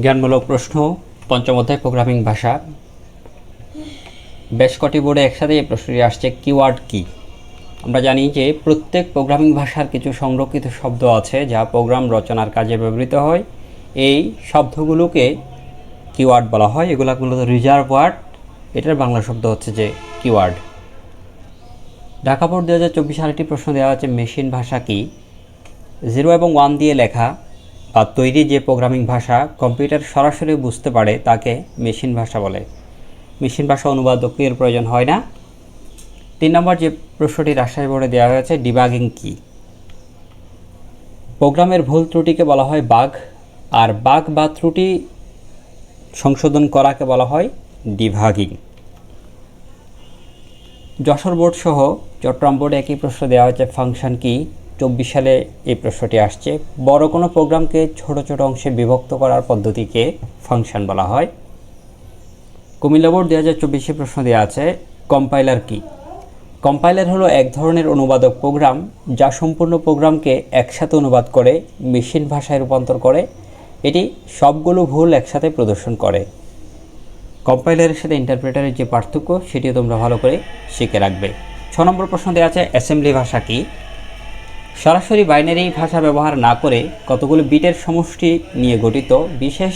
জ্ঞানমূলক প্রশ্ন, পঞ্চম অধ্যায় প্রোগ্রামিং ভাষা। বেশ কটি বোর্ডে একসাথে এই প্রশ্নটি আসছে কিওয়ার্ড কি? আমরা জানি যে প্রত্যেক প্রোগ্রামিং ভাষার কিছু সংরক্ষিত শব্দ আছে, যা প্রোগ্রাম রচনার কাজে ব্যবহৃত হয়। এই শব্দগুলোকে কিওয়ার্ড বলা হয়। এগুলো মূলত রিজার্ভ ওয়ার্ড এটার বাংলা শব্দ হচ্ছে যে কিওয়ার্ড ঢাকা বোর্ড দু হাজার চব্বিশ আরেকটি প্রশ্ন দেওয়া আছে মেশিন ভাষা কি? জিরো এবং ওয়ান দিয়ে লেখা বা তৈরি যে প্রোগ্রামিং ভাষা কম্পিউটার সরাসরি বুঝতে পারে, তাকে মেশিন ভাষা বলে। মেশিন ভাষা অনুবাদকের প্রয়োজন হয় না। তিন নম্বর যে প্রশ্নটি রাজশাহী বোর্ডে দেওয়া হয়েছে ডিবাগিং কি? প্রোগ্রামের ভুল ত্রুটিকে বলা হয় বাঘ আর বাঘ বা ত্রুটি সংশোধন করাকে বলা হয় ডিভাগিং যশোর বোর্ড সহ চট্টগ্রাম বোর্ডে একই প্রশ্ন দেওয়া হয়েছে ফাংশন কি? চব্বিশ সালে এই প্রশ্নটি আসছে। বড় কোনো প্রোগ্রামকে ছোট ছোট অংশে বিভক্ত করার পদ্ধতিকে ফাংশন বলা হয়। কুমিল্লা বোর্ড দু হাজার চব্বিশে প্রশ্ন দেওয়া আছে, কম্পাইলার কি? কম্পাইলার হলো এক ধরনের অনুবাদক প্রোগ্রাম যা সম্পূর্ণ প্রোগ্রামকে একসাথে অনুবাদ করে, মেশিন ভাষায় রূপান্তর করে। এটি সবগুলো ভুল একসাথে প্রদর্শন করে। কম্পাইলারের সাথে ইন্টারপ্রেটারের যে পার্থক্য, সেটিও তোমরা ভালো করে শিখে রাখবে। ছ নম্বর প্রশ্ন দেওয়া আছে অ্যাসেম্বলি ভাষা কি? সরাসরি বাইনারি ভাষা ব্যবহার না করে কতগুলো বিটের সমষ্টি নিয়ে গঠিত বিশেষ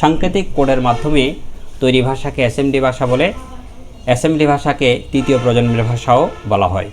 সাংকেতিক কোডের মাধ্যমে তৈরি ভাষাকে অ্যাসেম্বলি ভাষা বলে। অ্যাসেম্বলি ভাষাকে তৃতীয় প্রজন্মের ভাষাও বলা হয়।